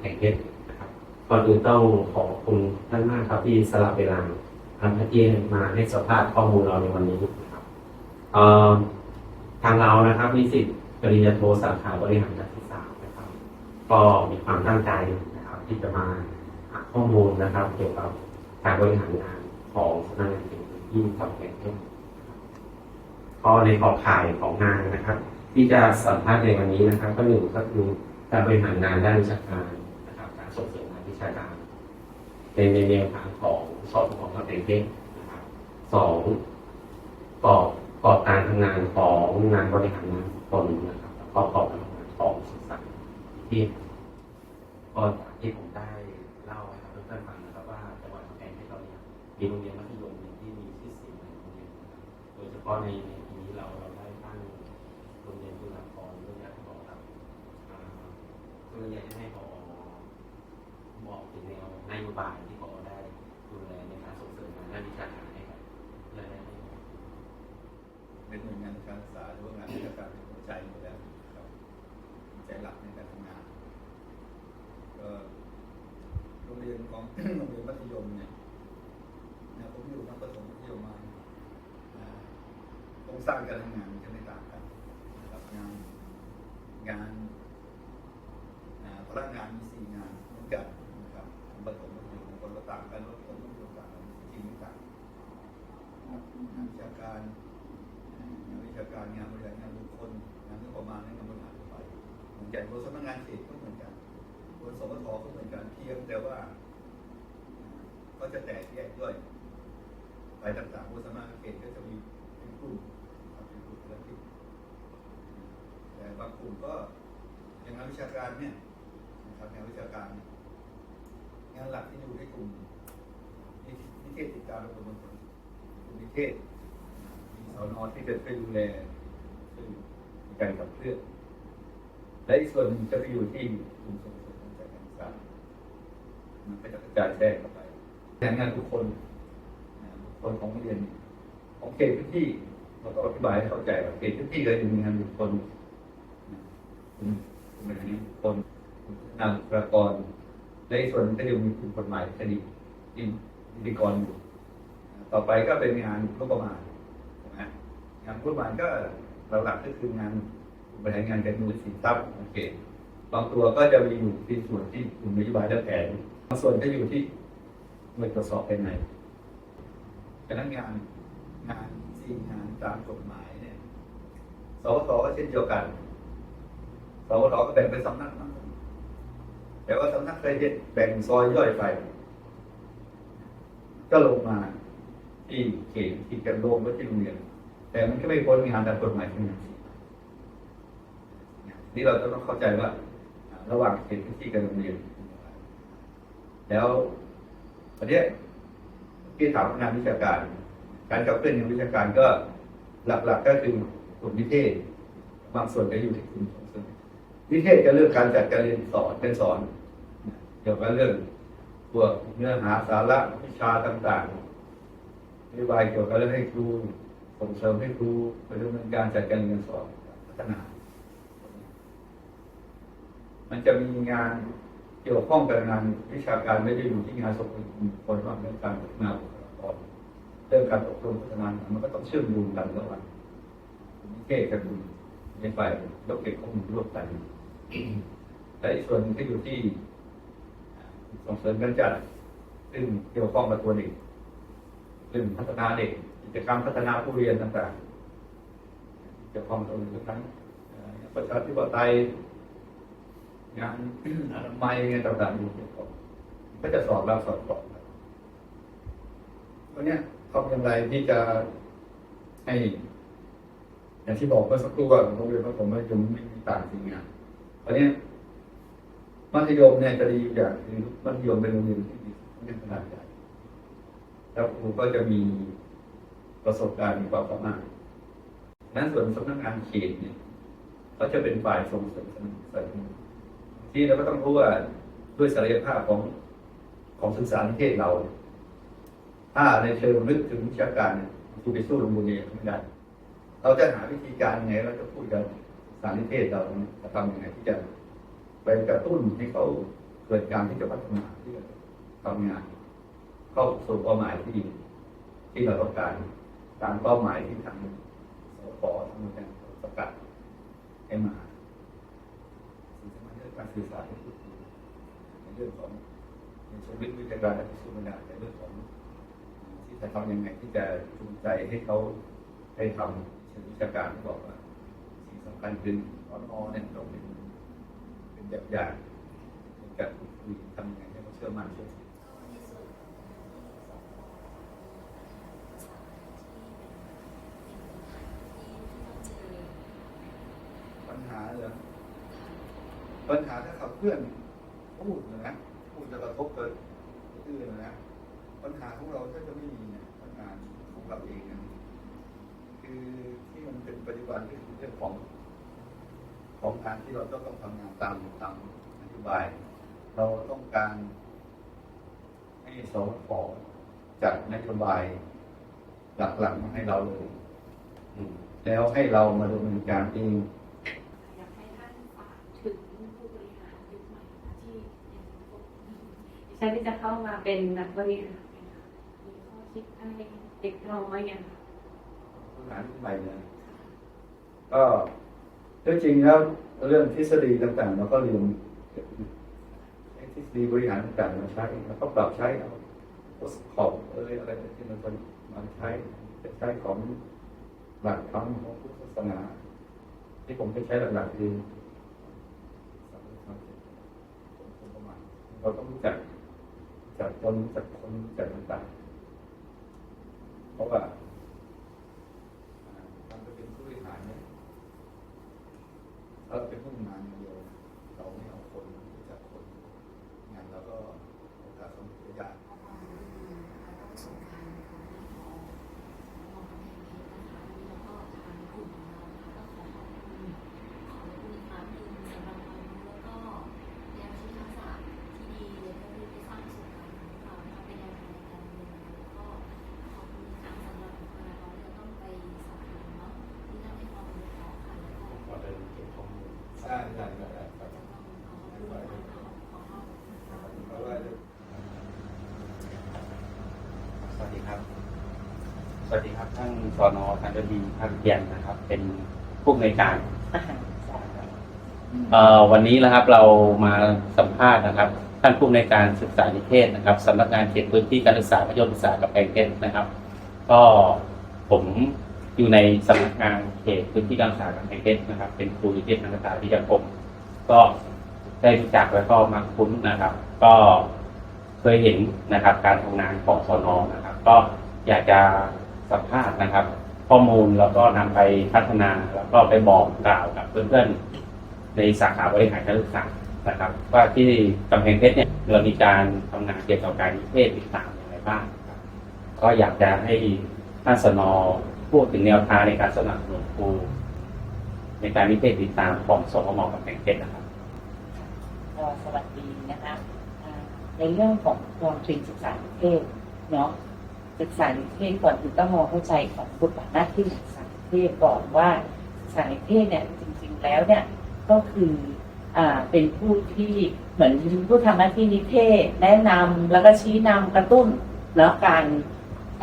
แห่งเพชรครับก่อนอื่นต้องขอบคุณท่านมากครับที่สละเวลาทำที่มาให้สัมภาษณ์ข้อมูลเราในวันนี้นครับทางเรานะครับนิสิตปริญญาโทสาขาบริหารการศึกษานะครับ ก็มีความตั้งใจนะครับ ที่จะมาหาข้อมูลนะครับ เกี่ยวกับการบริหารงานของสำนักงานเขตพื้นที่อแก่นนะครับก็ในขอบข่ายของงานนะครับ ที่จะสัมภาษณ์ในวันนี้นะครับ ก็หนึ่งก็คือการบริหารงานด้านวิชากรรับการ ส่งเสริมงานวิชาการในในแนวทางของสอบของประเทศนะครับสองกรอบกรอบการทำงานของงานบริหารงานคนนะครับแล้วก็กรอบการทำงานของศึกษาที่ก็ที่ผมได้เล่าให้กับเพื่อนๆฟังนะครับว่าจังหวัดขอนแก่ที่เราเนี่ยมีโรงเรียนมัธยมที่มีชื่อเสียงในโรงเรียนนะครับโดยเฉพาะในปีนี้เราเราได้ตั้งโรงเรียนจุฬาภรโรงเรียนที่บอกครับโรงเรียนให้พอบอกถึงแนวน โยบายที่พอได้ดูแลในการส่งเสริมงานด้านวิชาการให้กับและได้ให้เป็นหน่วยงานการศึกษาหรือว่างานวิชาการเป็นหัวใจอยู่แล้วครับหัวใจหลักในการทำงานก็โรงเรียนของโรงเรียนมัธยมเนี่ยนะผมอยู่นักประถมมัธยมมาโครงสร้างการทำงานนะครับงานงานอ่าพนักงานมีสี่งานเหมือนกันนะครับประถมมัธยมคนละต่างกันประถมมัธยมต่างกันจริงๆต่างนะครับงานวิชาการ งานวิชาการงานบริหารงานบุคคลงานงบประมาณและงานบริหารทั่วไปเหมือนกันบนสำนักงานเขตก็เหมือนกัน บนสมทก็เหมือนกันเพียงแต่ว่าก็จะแตกแยกด้วยไปต่างๆบนสำนักงาเขตก็จะมีเป็นกลุ่มเป็นกลุ่มธุรกิจแต่บางกลุ่มก็อย่างงานวิชาการเนี่ยนะครับงานวิชาการ งานหลักที่อยู่ในกลุ่มนิเทศติดตามระบบมวลชนกลุ่มนิเทศมีสอนอที่จะช่วยดูแลช่วยในการขับเคลื่อนและอีกส่วนหนึ่งจะไปอยู่ที่กลุ่มส่ง เสริมการจัดการศึกษามันก็จะกระจายแทรกเข้าไปแทนงานทุกคนนะบุคคลของเรียนของเขตพื้นที่เราก็อธิบายให้เข้าใจว่าเขตพื้นที่ก็จะมีงานบุคคลนะกลุ่มกลุ่มอะไรนี้บุคคลนามบุคลากรและอีกส่วนก็จะมีกลุ่มกฎหมายคดีที่นิติกรอยู่ต่อไปก็เป็นงานงบประมาณใช่ไหมงานงบประมาณก็หลักๆก็คืองานบริหารงานการเงินสินทรัพย์โองเค บางตัวก็จะมีอยู่ที่ส่วนที่กลุ่มนโยบายและแผนบางส่วนก็อยู่ที่หน่วยตรวจสอบภายในฉะนั้นงานงานสี่งานตามกฎหมายเนี่ยสวทก็เช่นเดียวกันสวทก็แบ่งเป็นสำนักนะแต่ว่าสำนักเคยแบ่งซอยย่อยไป ก็ลงมาที่เขตที่กันโลงไว้ที่โรงเรียน แต่มันก็ไม่พ้นงานตามกฎหมายทั้งนั้นนี่เราจะต้องเข้าใจว่า ระหว่างเขตพื้นที่กับโรงเรียน แล้วประเด็นที่ถามงานวิชาการ การขับเคลื่อนงานวิชาการก็หลักๆก็คือกลุ่มนิเทศ บางส่วนก็อยู่ที่กลุ่มส่งสริมนิเทศก็เรื่องการจัดการเรียนสอนเป็นสอน เกี่ยวกับเรื่องพวกเนื้อหาสาระวิชาต่างๆนโยบายเกี่ยวกับเรื่องให้ครูส่งเสริมให้ครูไปดำเนินการจัดการเรียนสอนพัฒนา มันจะมีงานเกี่ยวข้องกับงานวิชาการไม่ได้อยู่ที่งานส่งคนว่าเป็นการพัฒนาบุคลากรเรื่องการอบรมพัฒนามันก็ต้องเชื่อมโยงกันระหว่างนิเทศกับในฝ่ายเราเก็บข้อมูลร่วมกันแต่อีกส่วนหนึงก็อยู่ที่ส่งเสริมการจัดซึ่งเกี่ยวข้องกับตัวเด็กซึ่งพัฒนาเด็กกิจกรรมพัฒนาผู้เรียนต่างๆเกี่ยวข้องกับตัวเด็กทั้งประชาธิปไตย งานอนามัยงานต่างๆอยู่เกี่ยวข้องก็จะสอนเราสอนต่อครับวันเนี้ยทำอย่างไรที่จะให้ อย่างที่บอกเมื่อสักครู่ว่าโรงเรียนประถมมัธยมไม่มีต่างจริงอะวันเนี้ยมัธยมเนี่ยจะดีอย่างคือมัธยมเป็นโรงเรียนที่มีขนาดใหญ่แล้วครูก็จะมีประสบการณ์มีความสามารถนั้นส่วนสำนักงานเขตเนี่ยเขาจะเป็นฝ่ายส่งเสริมสนับสนุน ที่เราก็ต้องรู้ว่าด้วยศักยภาพของของศึกษานิเทศเรา ถ้าในเชิงลึกถึงวิชาการเนี่ยครูไปสู้โรงเรียนไม่ได้เราจะหาวิธีการยังไงเราจะพูดกันสารนิเทศเราจะทำยังไงที่จะไปกระตุ้นให้เขาเกิดการที่จะพัฒนาที่จะทำงาน เข้าสู่เป้าหมายที่ที่เราต้องการตามเป้าหมายที่ทางสปทางการประกาศให้มาสิ่งสำคัญเรื่อง การสื่อสารที่พูดคุยในเรื่องของในเชิงวิทยาการและพิสูจน์ไม่ได้ในเรื่องของ ที่จะทำยังไงที่จะจูงใจให้เขาได้ทำเชิงวิชาการที่บอกว่าสิ่งสำคัญคือออนอเนี่ยต้องเป็นเป็นแบบอย่างในการพูดคุยทำยังไงให้เขาเชื่อมั่นเชื่อถือปัญหาเหรอปัญหาถ้าขับ เคลื่อนพูดนะนะพูดจะกระทบเกิดอื่นนะปัญหาของเราก็จะไม่มีนะปัญหาของเราเองนะคือที่มันเป็นปัจจุบันก็คือเรื่องของของการที่เราต้องทำงานตามตามนโยบาย เราต้องการให้สวพจัดนโยบายหลักๆมาให้เราเลย แล้วให้เรามาดำเนินการเอง อยากให้ท่านฝากถึงผู้บริหารยุคใหม่นะที่ยังคงดิ ฉันที่จะเข้ามาเป็นนักบริหารมีข้อคิดอะไรเด็กน้อยอย่างค่ะผู้บริหารใหม่เนี่ยก็ที่จริงแล้วเรื่องทฤษฎีต่างๆเราก็เรียนทฤษฎีบริหารต่างๆมาใช้แล้วก็ปรับใช้เอาขอบเอยอะไรที่มันเป็นมาใช้ใช้ของหลักธรรมของพุทธศาสนาที่ผมไปใช้หลักๆคือสามสามเราณเราต้องรู้จัก จักตนรู้จักคนรู้จักต่างๆเพราะว่าการเป็นผู้บริหารเนี่ยเราเป็นผู้บริหารเดียว เราไม่เอาคนรู้จักคนงานเราก็โอกาสสำเร็จจะยาก ประสบการณ์ของท่านผอมองเพลงนี้นะคะแล้วก็ทางกลุ่มของเรานะคะก็ขอขอบคุณขอบคุณอีกครั้งหนึ่งสำหรับความรู้แล้วก็แนวคิดทักษะที่ดีเลยก็คือที่สร้างประสบการณ์ของเรานะคะเป็นแนวทางในการดำเนินงานแล้วก็ขอบคุณอีกครั้งสำหรับบุคลากรที่จะต้องไปสอบถามเนาะที่ท่านให้ความรู้ต่อค่ะแล้วก็ ก็เดินเก็บข้อมูล ใช่ใช่ใช่ใช่ครับ จะต้องขอขอบคุณค่ะขอขอบคุณค่ะ เพราะว่า สวัสดีครับ สวัสดีครับท่านสอนอธัญดีพันเทียนนะครับ เป็นผู้อำนวยการเอ่อวันนี้นะครับเรามาสัมภาษณ์นะครับ ท่านผู้อำนวยการศึกษานิเทศนะครับสำนักงานเขตพื้นที่การศึกษามัธยมศึกษากับแพงเพชรนะครับ ก็ผมอยู่ในสำนักงานเขตพื้นที่การศึกษากับแพงเพชรนะครับ เป็นครูนิเทศนักศึกษาวิทยาคมก็ได้รู้จักแล้วก็มาคุ้นนะครับ ก็เคยเห็นนะครับ การทำงานของสอนอนะครับ ก็อยากจะ สัมภาษณ์นะครับ ข้อมูลแล้วก็นำไปพัฒนาแล้วก็ไปบอกกล่าวกับเพื่อนๆในสาขาบริหารการศึกษานะครับ ว่าที่กำแพงเพชรเนี่ยเรามีการทำงานเกี่ยวกับการนิเทศติดตามอย่างไรบ้างครับก็อยากจะให้ท่านสนพูดถึงแนวทางในการสนับสนุนครูในการนิเทศติดตามของสมมกำแพงเพชรนะครับสวัสดีนะคะอ่าในเรื่องของความเป็นศึกษาเทศเนาะ ศึกษานิเทศก่อนอื่นต้องมองเข้าใจของบทบาทหน้าที่ของศึกษานิเทศก่อนว่าศึกษานิเทศเนี่ยจริง ๆ แล้วเนี่ยก็คืออ่าเป็นผู้ที่เหมือนผู้ทำหน้าที่นิเทศ แนะนำแล้วก็ชี้นำกระตุ้นแล้วการ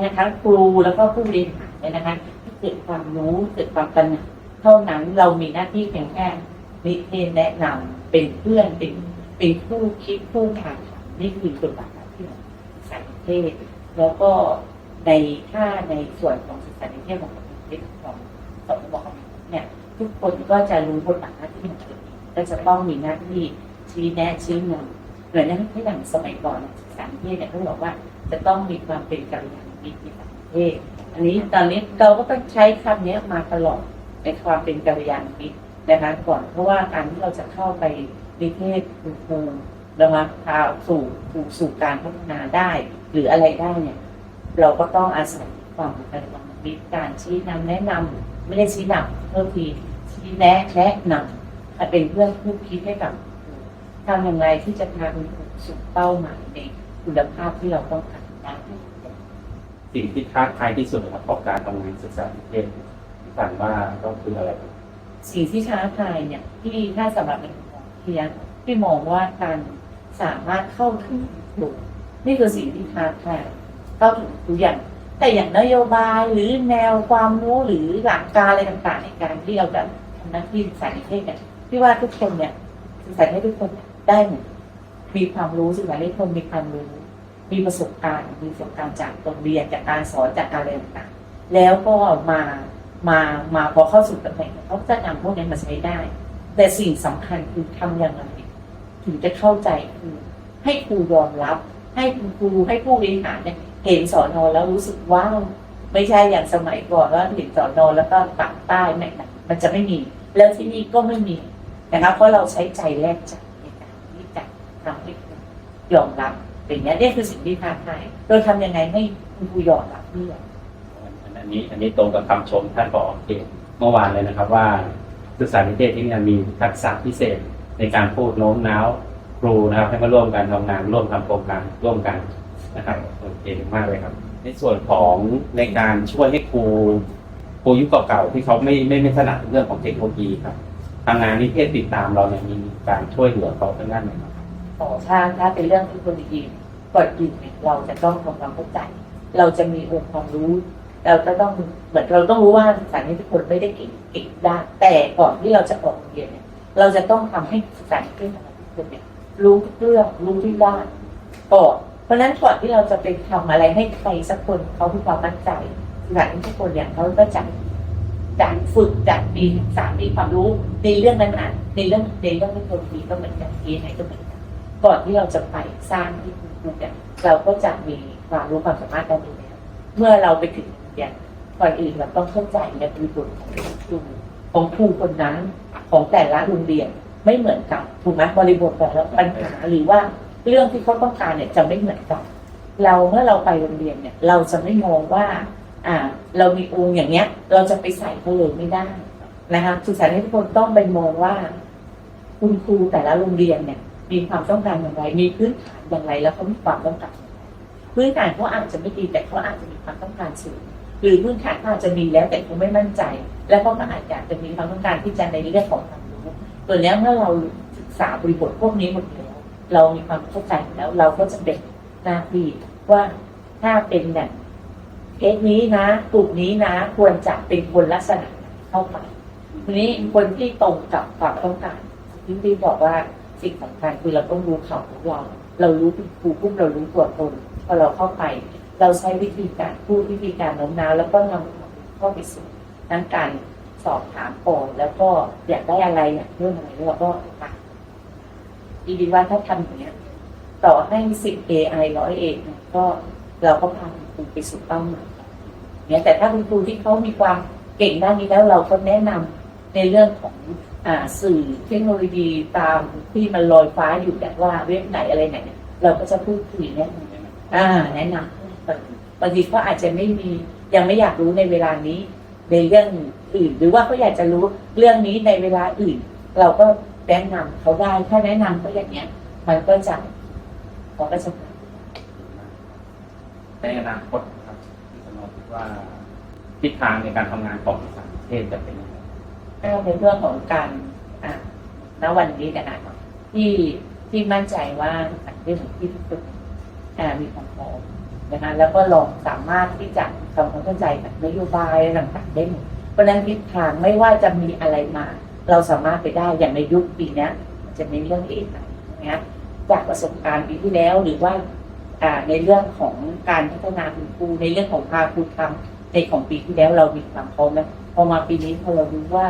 นะคะครูแล้วก็ผู้บริหารเนี่ยนะคะที่เกิดความรู้เกิดความตระหนักเท่านั้นเรามีหน้าที่เพียงแค่นิเทศแนะนำเป็นเพื่อนเป็นเป็นผู้คิดผู้ถ่ายทำนี่คือบทบาทหน้าที่ของศึกษานิเทศ แล้วก็ในถ้าในส่วนของศึกษานิเทศของประเทศของสมบเนี่ยทุกคนก็จะรู้บทบาทหน้าที่ของตัวเองก็จะต้องมีหน้าที่ชี้แนะชี้นำเหมือนอย่างที่อย่างสมัยก่อนศึกษานิเทศเนี่ยเขาบอกว่าจะต้องมีความเป็นกัลยาณมิตรในประเทศอันนี้ตอนนี้เราก็ต้องใช้คำนี้มาตลอดในความเป็นกัลยาณมิตรนะคะก่อนเพราะว่าการที่เราจะเข้าไปนิเทศครูนะคะพาสู่สู่การพัฒนาได้ หรืออะไรได้เนี่ย เราก็ต้องอาศัยความเป็นกำลังมิตรการชี้นำแนะนำไม่ได้ชี้นำเพิ่มทีชี้แนะแนะนำให้เป็นเพื่อนคู่คิดให้กับครูทำอย่างไรที่จะพาคุณครูสู่เป้าหมายในคุณภาพที่เราต้องการได้สิ่งที่ท้าทายที่สุดนะครับของการทำงานศึกษานิเทศที่ฝันว่าก็คืออะไรครับสิ่งที่ท้าทายเนี่ยที่ถ้าสำหรับในมุมมองพี่นะพี่มองว่าการสามารถเข้าถึงถูก นี่คือสิ่งที่ท้าทายเข้าถึงทุกอย่างแต่อย่างนโยบายหรือแนวความรู้หรือหลักการอะไรต่างๆ ในการที่เราจะทำหน้าที่สายเทศเนี่ยพี่ว่าทุกคนเนี่ยศึกษาให้ทุกคนได้หมดมีความรู้ศึกษาให้ทุกคนมีความรู้ มีประสบการณ์มีประสบการณ์จากโรงเรียนจากการสอนจากการเรียนต่างๆแล้วก็มามามาพอเข้าสู่ตำแหน่งเขาจะนำพวกนี้มาใช้ได้ แต่สิ่งสำคัญคือทำอย่างไรถึงจะเข้าใจคือให้ครูยอมรับ ให้คุณครูให้ผู้บริหารเนี่ยเห็นสอนอแล้วรู้สึกว้าวไม่ใช่อย่างสมัยก่อนว่าเห็นสอนอแล้วก็ปักใต้ไม่นะมันจะไม่มี แล้วที่นี่ก็ไม่มีนะครับเพราะเราใช้ใจแลกใจในการที่จะทำให้ยอมรับเป็นอย่างนี้นี่คือสิ่งที่ท้าทายโดยทำยังไงให้คุณครูยอมรับเพื่อนอันนี้อันนี้ตรงกับคำชมท่านผอเขตเมื่อวานเลยนะครับว่าศึกษานิเทศที่นี่มีทักษะพิเศษในการพูดโน้มน้าว ครูนะครับให้มาร่วมกันทำงานร่วมทำโครงการร่วมกันนะครับโอเคมากเลยครับ ในส่วนของในการช่วยให้ครูครูยุคเก่าๆที่เขาไม่ไม่ไม่ถนัดเรื่องของเทคโนโลยีครับทางงานนิเทศติดตามเราเนี่ยมีการช่วยเหลือเขาทางด้านไหนบ้างครับต่อถ้าถ้าเป็นเรื่องเทคโนโลยีก่อนอื่นเนี่ยเราจะต้องทำความเข้าใจ เราจะมีองค์ความรู้ เราจะต้องเหมือนเราต้องรู้ว่าสถานที่ทุกคนไม่ได้เก่งเก่งด้านแต่ก่อนที่เราจะออกเรียนเนี่ยเราจะต้องทำให้สถานที่งเราทุกคนเนี่ย รู้ทุกเรื่องรู้ทุกด้านก่อนเพราะฉะนั้นก่อนที่เราจะไปทำอะไรให้ใครสักคนเขามีความมั่นใจสถานที่ทุกคนเนี่ยเขาก็จะจากฝึกจากมีศึกษามีความรู้ในเรื่องนั้นๆในเรื่องในเรื่องเทคโนโลยีก็เหมือนกันเอไอก็เหมือนกันก่อนที่เราจะไปสร้างที่คุณครูเนี่ยเราก็จะมีความรู้ความสามารถด้านนี้แล้วเมื่อเราไปถึงเนี่ยก่อนอื่นเราต้องเข้าใจในบริบทของครูของครูคนนั้นของแต่ละโรงเรียน ไม่เหมือนกันถูกไหมบริบทแต่ละปัญหาหรือว่าเรื่องที่เขาต้องการเนี่ยจะไม่เหมือนกันเราเมื่อเราไปโรงเรียนเนี่ย เราจะไม่มองว่า อ่า เรามีองค์อย่างเนี้ย เราจะไปใส่เขาเลยไม่ได้นะคะศึกษาให้ทุกคนต้องไปมองว่า คุณครูแต่ละโรงเรียนเนี่ย มีความต้องการอย่างไร มีพื้นฐานอย่างไรแล้วเขามีความต้องการพื้นฐานเขาอาจจะไม่ดีแต่เขาอาจจะมีความต้องการสูงหรือพื้นฐานเขาอาจจะมีแล้วแต่เขาไม่มั่นใจ แล้วเขาก็อาจจะมีความต้องการที่จะในเรื่องของ ตัวนี้ยเมื่อเราศึกษาบริบทพวกนี้หมดแล้วเรามีความเข้าใจแล้ว เราก็จะเป็นหน้าที่ว่าถ้าเป็นแบบเคสนี้นะกลุ่มนี้นะ ควรจะเป็นคนลักษณะเข้าไปทีนี้คนที่ตรงกับความต้องการที่พี่บอกว่าสิ่งสำคัญคือเราต้องรู้เขาของเราเรารู้เป็นครูปุ๊บเรารู้ตัวตนพอเราเข้าไป เราใช้วิธีการพูดวิธีการโน้มน้าวแล้วก็นำเข้าไปสู่ทั้งการ สอบถามก่อนแล้วก็อยากได้อะไรอยากเรื่องอะไรเราก็ถามดีดีว่าถ้าทำอย่างเนี้ย ต่อให้สิบ AI ร้อยเองก็เราก็พาคุณครูไปสู่เป้าหมายเนี่ยแต่ถ้าคุณครูที่เขามีความเก่งด้านนี้แล้วเราก็แนะนำในเรื่องของอ่าสื่อเทคโนโลยีตามที่มันลอยฟ้าอยู่แต่ว่าเว็บไหนอะไรไหนเนี่ยเราก็จะพูดคุยแนะนำอ่าแนะนำบางทีเขาอาจจะไม่มียังไม่อยากรู้ในเวลานี้ในเรื่อง อื่น หรือว่าเขาอยากจะรู้เรื่องนี้ในเวลาอื่น เราก็แนะนำเขาได้ถ้าแนะนำเขาอย่างเนี้ย มันก็จะเขาก็จะในอนาคตนะครับที่สมมติว่าทิศทางในการทำงานของสารเทศจะเป็นยังไงก็ในเรื่องของการอ่าณวันนี้เนยนะที่ที่มั่นใจว่าเรื่องของที่ทุกคนอ่ามีความพร้อมนะคะแล้วก็ลองสามารถที่จะทำความเข้าใจกับนโยบายต่างๆได้หมด เพราะฉะนั้นทิศทางไม่ว่าจะมีอะไรมา เราสามารถไปได้อย่างในยุคปีนี้จะมีเรื่องเอกนะจากประสบการณ์ปีที่แล้วหรือว่าในเรื่องของการพัฒนาคุณครูในเรื่องของพาครูทำในของปีที่แล้วเรามีความพร้อมแล้วพอมาปีนี้พอเรารู้ว่า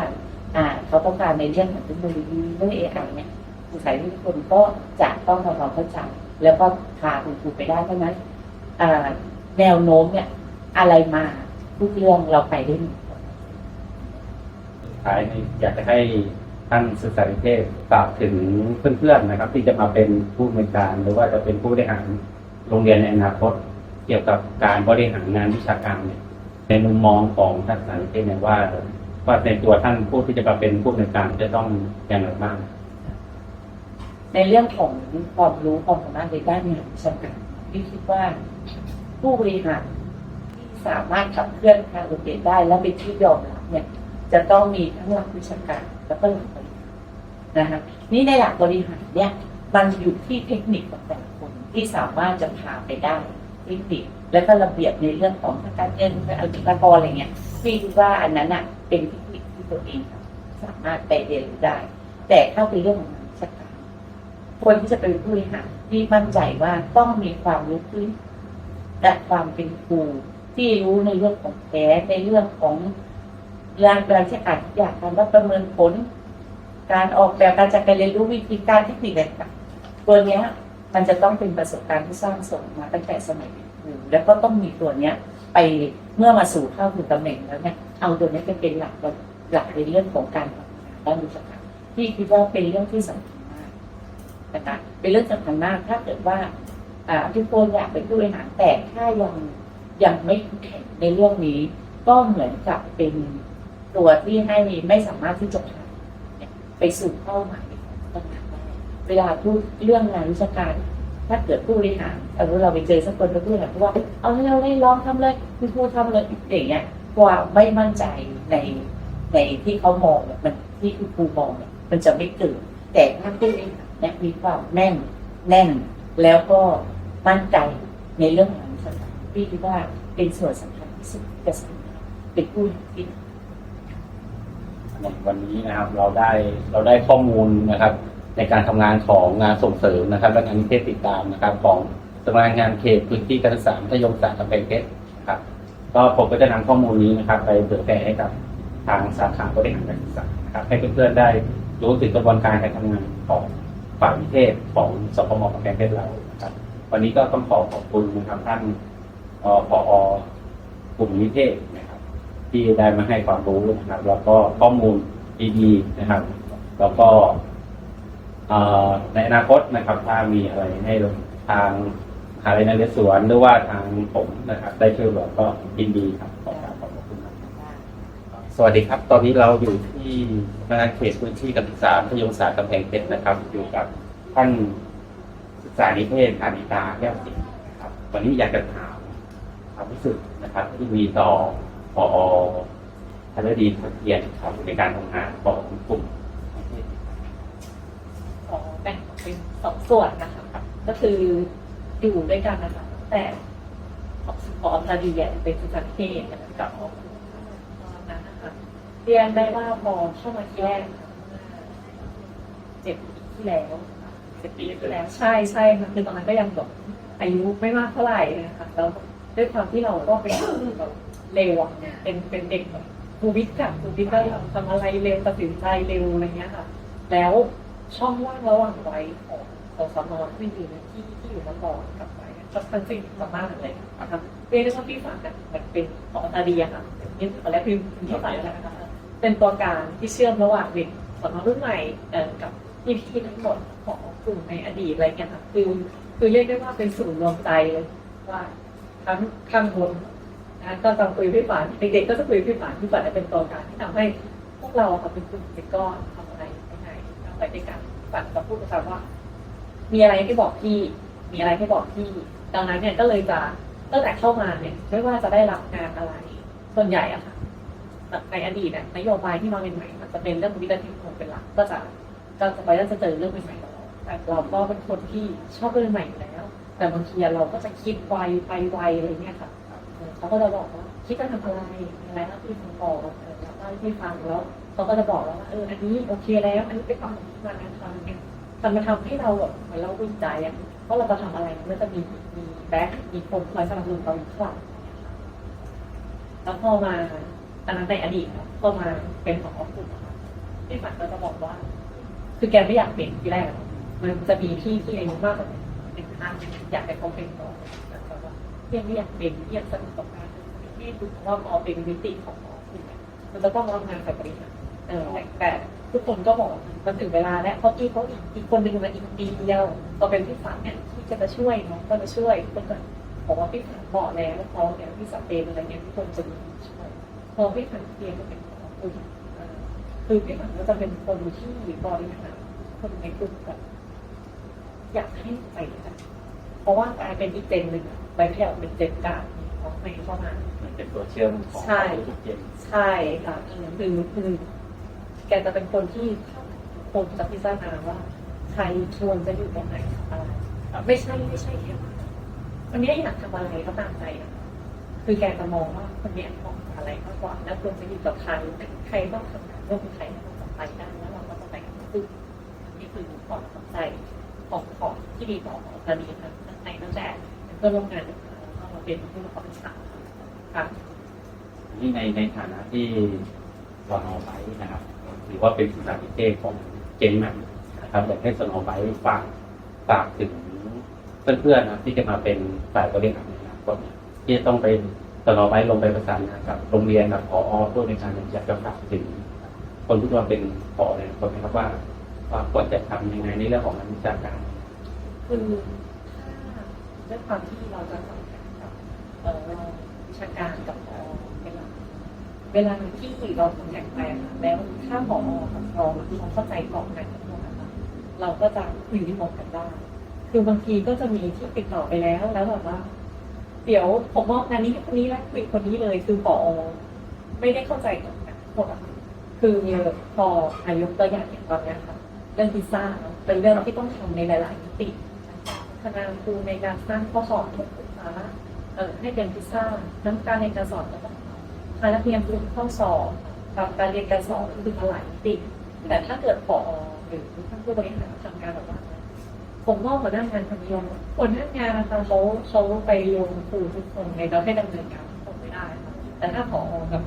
เขาต้องการในเรื่องของเทคโนโลยีเรื่องเอไอเนี่ยผู้ใช้ทุกคนก็จะต้องทำความเข้าใจแล้วก็พาคุณครูไปได้เพราะฉะนั้นแนวโน้มเนี่ยอะไรมาทุกเรื่องเราไปได้หมด ท้ายนี่อยากจะให้ท่านศึกษานิเทศฝากถึงเพื่อนๆนะครับ ที่จะมาเป็นผู้อำนวยการ หรือว่าจะเป็นผู้บริหารโรงเรียนในอนาคต เกี่ยวกับการบริหารงานวิชาการเนี่ยในมุมมองของท่านศึกษานิเทศเนี่ยว่าว่าในตัวท่านผู้ที่จะมาเป็นผู้อำนวยการจะต้องอย่างไรบ้างในเรื่องของความรู้ความสามารถในด้านงานวิชาการที่คิดว่าผู้บริหารที่สามารถขับเคลื่อนทางโรงเรียนได้และเป็นที่ยอมรับเนี่ย จะต้องมีทั้งหลักวิชาการแล้วก็หลักบริหารนะคะนี่ในหลักบริหารเนี่ยมันอยู่ที่เทคนิคของแต่ละคนที่สามารถจะพาไปได้เทคนิคและก็ระเบียบในเรื่องของการเงินการอัลกรอะไรเงี้ยพี่คิดว่าอันนั้นอะเป็นเทคนิคที่ตัวเองสามารถไปเรียนรู้ได้ แต่เข้าไปเรื่องของงานวิชาการคนที่จะเป็นผู้บริหารที่มั่นใจว่าต้องมีความรู้พื้นและความเป็นครูที่รู้ในเรื่องของแผนในเรื่องของ งานการราชการทุกอย่างการรับประเมินผล การออกแบบการจัดการเรียนรู้วิธีการเทคนิคต่างตัวเนี้ยมันจะต้องเป็นประสบการณ์ที่สร้างสมมาตั้งแต่สมัยเป็นครูแล้วก็ต้องมีตัวเนี้ย ไปเมื่อมาสู่เข้าถึงตำแหน่งแล้วเนี่ยเอาตัวนี้ไปเป็นหลักหลักในเรื่องของการทำงานด้านวิชาการที่คิดว่าเป็นเรื่องที่สำคัญมากนะคะเป็นเรื่องสำคัญมากถ้าเกิดว่าอ่าทุกคนอยากเป็นผู้บริหารแต่ถ้ายังยังไม่แข็งในเรื่องนี้ ก็เหมือนกับเป็น ตัวที่ให้ไม่สามารถที่จะผ่านเนี่ยไปสู่เป้าหมายของตำแหน่งได้เวลาพูดเรื่องงานวิชาการ ถ้าเกิดผู้บริหารเอาเราไปเจอสักคนเป็นผู้บริหารเพราะว่าเอาให้เราได้ลองทำเลยคุณครูทำเลยอย่างเงี้ยความไม่มั่นใจในในที่เขามองเนี่ยมันที่คุณครูมองเนี่ยมันจะไม่เกิดแต่ถ้าผู้บริหารเนี่ยมีความแน่นแน่น แล้วก็มั่นใจในเรื่องงานวิชาการพี่คิดว่าเป็นส่วนสำคัญที่สุดจะสามารถเป็นผู้ที่ ในวันนี้นะครับเราได้เราได้ข้อมูลนะครับ ในการทำงานของงานส่งเสริมนะครับ และงานนิเทศติดตามนะครับ ของสำนักงานเขตพื้นที่การศึกษามัธยมศึกษากำแพงเพชรนะครับ ก็ผมก็จะนำข้อมูลนี้นะครับ ไปเผยแพร่ให้กับทางสาขาบริหารการศึกษานะครับ ให้เพื่อนๆได้รู้ถึงกระบวนการการทำงานของฝ่ายนิเทศของสพมกำแพงเพชรเราครับ วันนี้ก็ต้องขอขอบคุณนะครับท่านอ่อผอกลุ่มนิเทศ ที่ได้มาให้ความรู้นะครับ แล้วก็ข้อมูลดีๆนะครับ แล้วก็ในอนาคตนะครับถ้ามีอะไรให้ทางหาลัยนเรศวรหรือว่าทางผมนะครับ ได้ช่วยเหลือก็ยินดีครับขอบคุณครับสวัสดีครับ ตอนนี้เราอยู่ที่สำนักงานเขตพื้นที่การศึกษามัธยมศึกษากำแพงเพชรนะครับ อยู่กับท่านศึกษานิเทศอานิตาแก้วสิงห์ครับ วันนี้อยากจะถามความรู้สึกนะครับ ที่มีต่อ พอธนดีทักเทียนครับในการทำงานของกลุ่มนิเทศขอแบ่งออกเป็นสองส่วนนะคะก็คืออยู่ด้วยกันนะคะแต่ของสปอร์ตนาดีเนี่ยเป็นสุสานเทศกับของตอนนั้นนะคะเรียนได้ว่าพอเข้ามาที่แรกค่ะเมื่อเจ็ดปีที่แล้วค่ะเจ็ดปีที่แล้วใช่ใช่ค่ะคือตอนนั้นก็ยังแบบอายุไม่มากเท่าไหร่นะคะแล้วด้วยความที่เราก็เป็นแบบ เร็วอะเป็นเป็นเด็กแบบภูวิทย์กับภูวิทย์ก็ทำอะไรเร็วตัดสินใจเร็วอะไรเงี้ยค่ะ แล้วช่องว่างระหว่างวัยของสสมที่อยู่ในที่ที่อยู่มาก่อนกับวัยก็ทั้งสิ่งสามารถเลยนะครับเรียนได้ว่าพี่ฝากกันเหมือนเป็นของตาดีอะค่ะนี่ตอนแรกพี่พี่ฝากแล้วนะคะเป็นตัวการที่เชื่อมระหว่างเด็กสมรุ่นใหม่กับพี่พี่ๆทั้งหมดของกลุ่มในอดีตอะไรเงี้ยค่ะคือคือเรียกได้ว่าเป็นศูนย์รวมใจเลยว่าทั้งข้างบน นะก็จะคุยพี่ฝานเด็กๆก็จะคุยพี่ฝานพี่ฝานจะเป็นตัวกลารที่ทำให้พวกเราค่ะเป็นกลุ่มเป็นก้อนทำอะไรยังไงทำไปด้วยกันฝันกับพูดประจำว่า มีอะไรให้บอกพี่ มีอะไรให้บอกพี่ ดังนั้นเนี่ยก็เลยจะตั้งแต่เข้ามาเนี่ยไม่ว่าจะได้รับงานอะไร ส่วนใหญ่อะค่ะในอดีตเนี่ยนโยบายที่มาเป็นใหม่มันจะเป็นเรื่องวิทยาศาสตร์เป็นหลักก็จะก็จะไปแล้วจะเจอเรื่องใหม่ๆตลอดแต่เราก็เป็นคนที่ชอบเรื่องใหม่อยู่แล้ว แต่บางทีเราก็จะคิดไวไปไวอะไรเงี้ยค่ะ เขาก็จะบอกว่าคิดจะทำอะไรมีอะไรนะที่ฟังบอกแล้วก็ที่ฟังแล้วเขาก็จะบอกแล้วว่าเอออันนี้โอเคแล้ว อันนี้ไปฟังมานะทำเนี่ยมันมาทำให้เราแบบเหมือนเราวิจัยอะว่าเราจะทำอะไรมันจะมีมีแบ็คมีคนคอยสนับสนุนเราอยู่ข้างหลังแล้วพอมาตอนนั้นในอดีตนะพอมาเป็นของออฟฟิศนะคะที่ฝันก็จะบอกว่า คือแกไม่อยากเป็นที่แรกมันจะมีพี่ที่อายุมากกว่าเป็นห้าอยากให้เขาเป็นต่อ แต่ว่าเรียนไม่อยากเป็นเรียนสนุกกับการที่ดูว่าพอเป็นมิติของหมอคุณเนี่ยมันจะต้องทำงานแบบบริหารเออแต่ทุกคนก็บอกมันถึงเวลาแล้วเขาอีกเขาอีกอีกคนหนึ่งมาอีกปีเดียวก็เป็นพี่ฝันเนี่ยที่จะมาช่วยเนาะก็มาช่วยคนก็บอกว่าพี่ฝันบอกแล้วเขาเนี่ยพี่สับเป็นอะไรเนี่ยทุกคนจะมีช่วยพอพี่ฝันเรียนก็เป็นของคุณคือพี่ฝันก็จะเป็นคนที่บริหารคนในกลุ่มแบบอยากให้ไปด้วยกันเพราะว่ากลายเป็นอีกเจนหนึ่ง อะไปเที่ยวเป็นเจนกลางของเมย์เข้ามา มันเป็นตัวเชื่อมของใช่ทุกเกมใช่ค่ะคือคือแกจะเป็นคนที่คนจะพิจารณาว่า ใครควรจะอยู่ตรงไหนอะไรไม่ใช่ไม่ใช่แค่ว่าวันนี้อยากทำอะไรก็ตามใจนะคือแกจะมองว่าคนเนี้ยมองอะไรมากกว่าแล้วควรจะอยู่กับใครใครต้องทำงานร่วมกับใครให้เราจะไปได้แล้วเราก็จะไปกันซึ่งนี่คือความสนใจของของที่ดีของตอนนี้ค่ะตั้งแต่ตั้งแต่ เป็นเพื่อนร่วมงานกันมาแล้วก็มาเป็นผู้ประกอบการค่ะ นี่ในในฐานะที่สนอไบนะครับหรือว่าเป็นสถานที่เทศของเจนแมนนะครับอยากให้สนอไบฝากฝากถึงเพื่อนๆนะครับที่จะมาเป็นฝ่ายบริหารในอนาคตเนี่ยที่จะต้องไปสนอไบลงไปประสานงานกับโรงเรียนกับผอเพื่อในการอยากจะฝากถึงคนที่มาเป็นผอเนี่ยคนนะครับว่าว่าควรจะทำยังไงในเรื่องของงานวิชาการ คือถ้า ด้วยความที่เราจะสัมพันธ์กับเอ่อชาการกับพอเวลาเวลาที่เราทำแข่งแปลงอะแล้วถ้าพอกับรองที่เขาเข้าใจกรอบงานทั้งหมดนะคะเราก็จะคุยที่มองกันได้คือบางทีก็จะมีที่ติดต่อไปแล้วแล้วแบบว่า เดี๋ยวผมมอบงานนี้ให้คนนี้แล้วคุยคนนี้เลยคือพอไม่ได้เข้าใจกรอบงานหมดอะค่ะคือพออายุตัวอย่างอย่างตอนนี้ค่ะเรื่องพิซซ่าเนอะเป็นเรื่องที่ต้องทำในหลาย ๆมิติ คณะครูในการสร้างข้อสอบทุกศึกษาเอ่อให้เป็นพิซซ่าน้ำการในการสอนก็ต้องทำนักเรียนรู้ข้อสอบกับการเรียนการสอนคือมาหลายมิติแต่ถ้าเกิดผอหรือท่านผู้บริหารทำการแบบว่าผมมอบหัวหน้างานทำยงหัวหน้างานนะคะเขาเขาไปรวมครูทุกคนในเราให้ดำเนินการทุกคนไม่ได้ค่ะแต่ถ้าผอกับ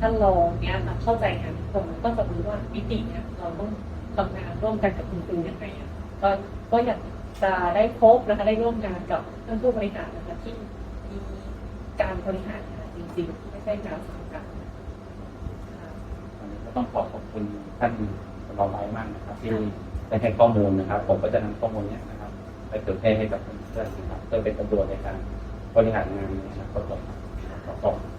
ท่านรองเนี้ยเข้าใจงานทุกคนก็จะรู้ว่ามิติเนี่ยเราต้องทำงานร่วมกันกับคุณครูยังไงก็ก็อยาก จะได้พบนะคะได้ร่วมงานกับท่านผู้บริหารนะคะที่มีการบริหารงานจริงๆไม่ใช่การสังการค่ะวันนี้ก็ต้องขอขอบคุณท่านรองไบมากนะครับ ที่ได้ให้ข้อมูลนะครับ ผมก็จะนำข้อมูลเนี้นะครับ ไปเผยแพร่ให้กับเพื่อนๆนะครับเพื่อเป็นประโยชน์ในการบริหารงานในอนาคตต่อไป